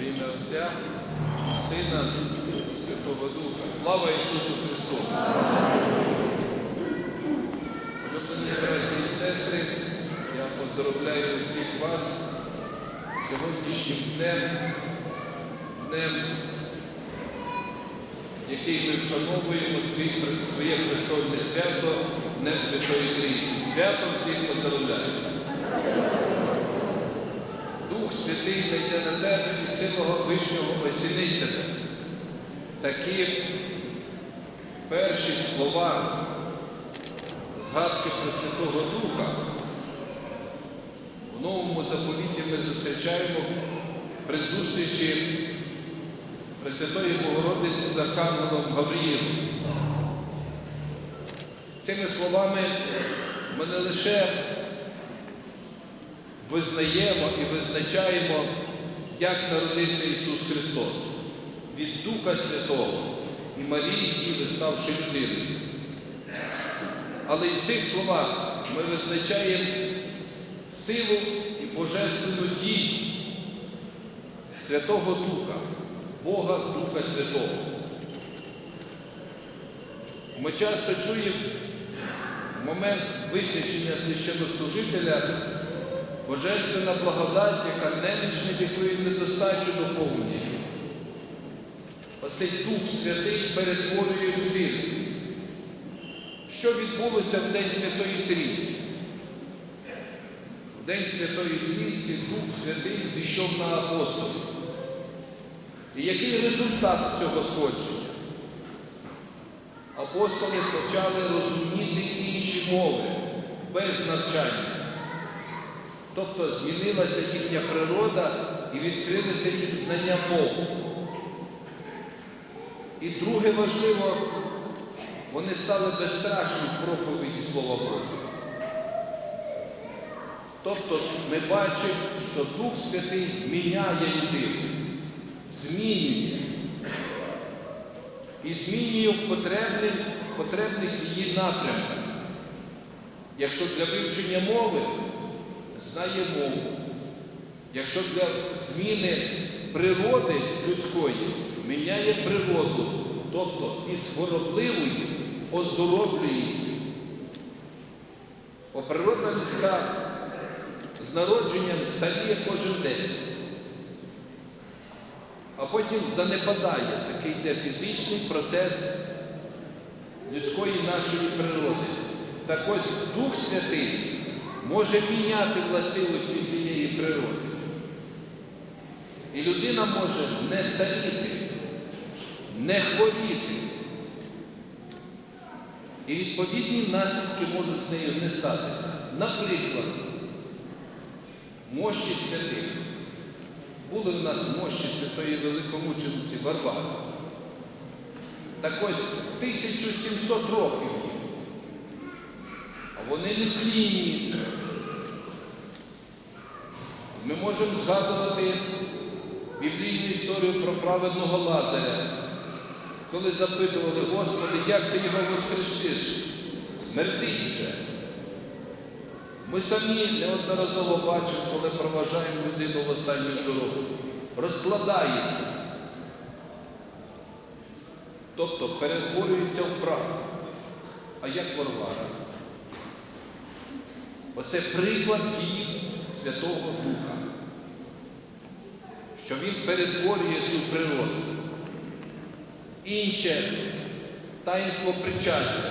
Во ім'я Отця, і Сина Святого Духа. Слава Ісусу Христу! Улюблені браті і сестри, я поздоровляю усіх вас сьогоднішнім днем, днем, який ми вшановуємо своє престольне свято, Днем Святої Трійці. Святом всіх поздоровляю. Дух Святий найде на тебе і силого Вишнього осінить тебе. Такі перші слова згадки про Святого Духа в новому заповіті ми зустрічаємо при зустрічі Пресвятої Богородиці з Архангелом Гавріїлом. Цими словами ми не лише визнаємо і визначаємо, як народився Ісус Христос від Духа Святого і Марії Діви, ставши людиною. Але і в цих словах ми визначаємо силу і божественну дію Святого Духа, Бога Духа Святого. Ми часто чуємо момент висвячення священнослужителя божественна благодать, яка немічне якої недостачу доповнює. Оцей Дух Святий перетворює людину. Що відбулося в День Святої Трійці? В День Святої Трійці Дух Святий зійшов на апостолів. І який результат цього сходження? Апостоли почали розуміти інші мови без навчання. Тобто змінилася їхня природа і відкрилися їм знання мов. І друге важливо, вони стали безстрашні в проповіді Слова Божого. Тобто ми бачимо, що Дух Святий міняє людину, змінює. І змінює в потребних, потребних її напрямках. Якщо для вивчення мови, знає мову. Якщо для зміни природи людської міняє природу, тобто із хворобливої оздоровлює. Бо природа людська з народженням старіє кожен день, а потім занепадає, такий йде фізичний процес людської нашої природи. Так ось Дух Святий може міняти властивості цієї природи. І людина може не старіти, не хворіти. І відповідні наслідки можуть з нею не статися. Наприклад, мощі святих. Були в нас мощі святої великомучениці Варвари. Так ось 1700 років вони не тлінні. Ми можемо згадувати біблійну історію про праведного Лазаря, коли запитували, Господи, як ти його воскрешиш? Смердить вже. Ми самі неодноразово бачимо, коли проважаємо людину в останню дорогу. Розкладається. Тобто перетворюється в прах. А як Варвара? Оце приклад дії Святого Духа, що Він перетворює цю природу. Інше таїнство причастя.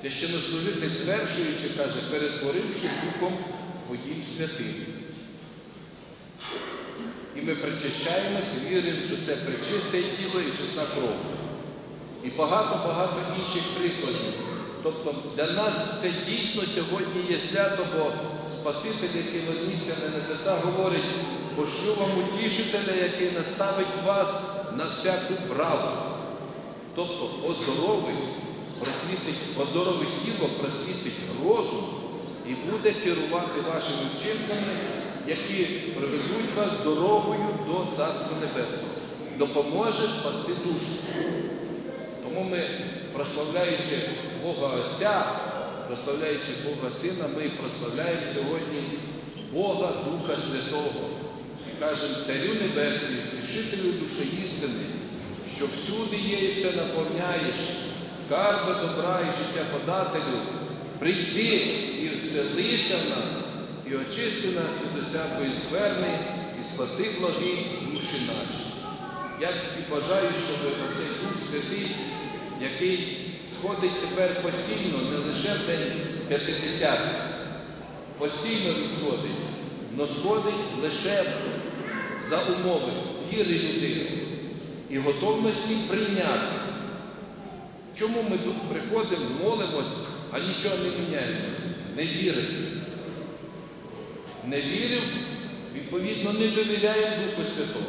Священнослужитель, звершуючи, каже, перетворивши Духом Твоїм святим. І ми причащаємося, віримо, що це причисте тіло і чесна кров. І багато-багато інших прикладів. Тобто для нас це дійсно сьогодні є свято, бо Спаситель, який вознісся на небеса, говорить, пошлю вам утішителя, який наставить вас на всяку правду. Тобто оздоровить, просвітить, оздоровить тіло, просвітить розум і буде керувати вашими вчинками, які приведуть вас дорогою до Царства Небесного. Допоможе спасти душу. Тому ми, прославляючи Бога Отця, прославляючи Бога Сина, ми прославляємо сьогодні Бога Духа Святого. І кажемо Царю Небесній, Рішителю душі істини, що всюди є і все наповняєш, скарби добра і життя подателю, прийди і вселися в нас, і очисти нас від усякої скверни, і спаси благі душі наші. Я і бажаю, щоб оцей Дух Святий, який сходить тепер постійно, не лише в день п'ятидесятий, постійно він сходить, але сходить лише за умови віри людини і готовності прийняти. Чому ми тут приходимо, молимось, а нічого не міняємося? Не віримо. Не вірив, відповідно, не довіряємо Духу Святому.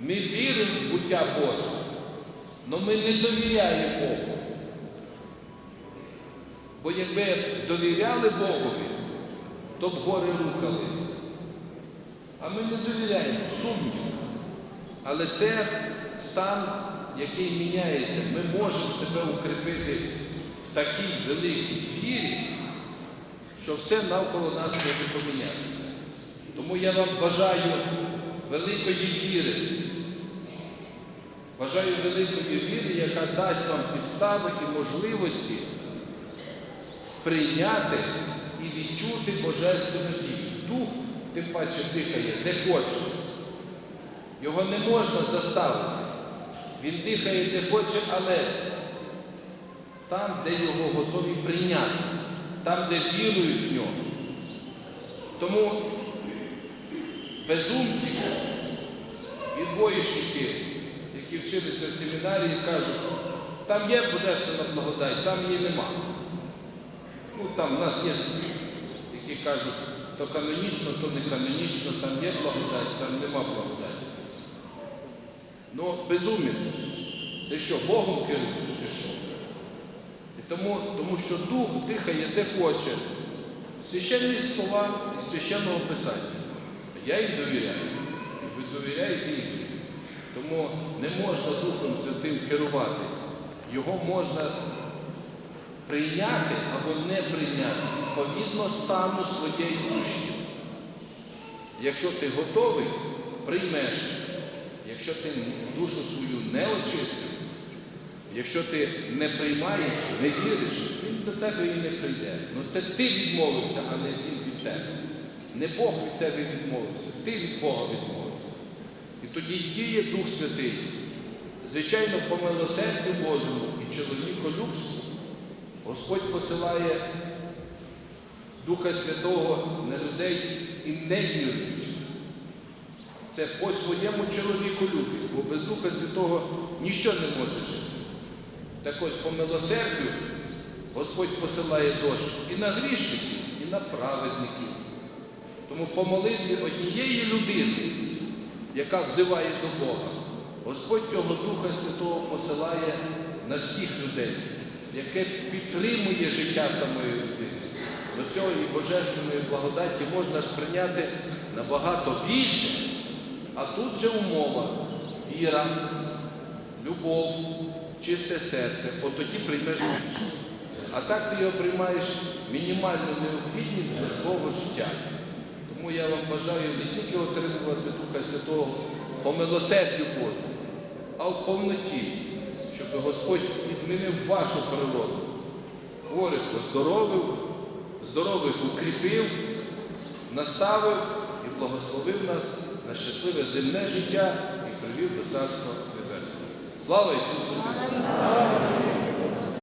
Ми віримо в буття Боже, але ми не довіряємо Богу. Бо якби довіряли Богові, то б гори рухали. А ми не довіряємо, сумнів. Але це стан, який міняється. Ми можемо себе укріпити в такій великій вірі, що все навколо нас може помінятися. Тому я вам бажаю великої віри. Бажаю великої віри, яка дасть вам підстави і можливості сприйняти і відчути божественну дію. Дух, тим паче, дихає, де хоче. Його не можна заставити. Він дихає де хоче, але там, де його готові прийняти, там, де вірують в нього. Тому безумці і двоєшники, які вчилися в семінарії, кажуть, там є божественна благодать, там її нема. Ну, там в нас є, які кажуть, то канонічно, то не канонічно, там є благодать, там нема благодаті. Ну, безумець. Ти що, Богом керуєш чи що? І тому, тому що Дух дихає де хоче. Священні слова і священного писання. Я їм довіряю. І ви довіряєте їм. Тому не можна Духом Святим керувати. Його можна прийняти або не прийняти відповідно стану своєї душі. Якщо ти готовий, приймеш. Якщо ти душу свою не очистив, якщо ти не приймаєш, не віриш, він до тебе і не прийде. Ну це ти відмовився, а не він від тебе. Не Бог від тебе відмовився, ти від Бога відмовився. І тоді діє Дух Святий. Звичайно, по милосердю Божому і чоловіколюбству Господь посилає Духа Святого на людей і не віруючих. Це по своєму чоловіку любі, бо без Духа Святого ніщо не може жити. Так ось по милосердю Господь посилає дощ і на грішників, і на праведників. Тому по молитві однієї людини, яка взиває до Бога, Господь цього Духа Святого посилає на всіх людей, яке підтримує життя самої людини. До цього і божественної благодаті можна ж прийняти набагато більше. А тут же умова віра, любов, чисте серце. От тоді приймеш більше. А так ти його приймаєш мінімальну необхідність для свого життя. Тому я вам бажаю не тільки отримувати Духа Святого по милосердю Божому, а в повноті, щоб Господь і змінив вашу природу. Хворих оздоровив, здорових укріпив, наставив і благословив нас на щасливе земне життя і привів до Царства Небесного. Слава Ісусу Христу!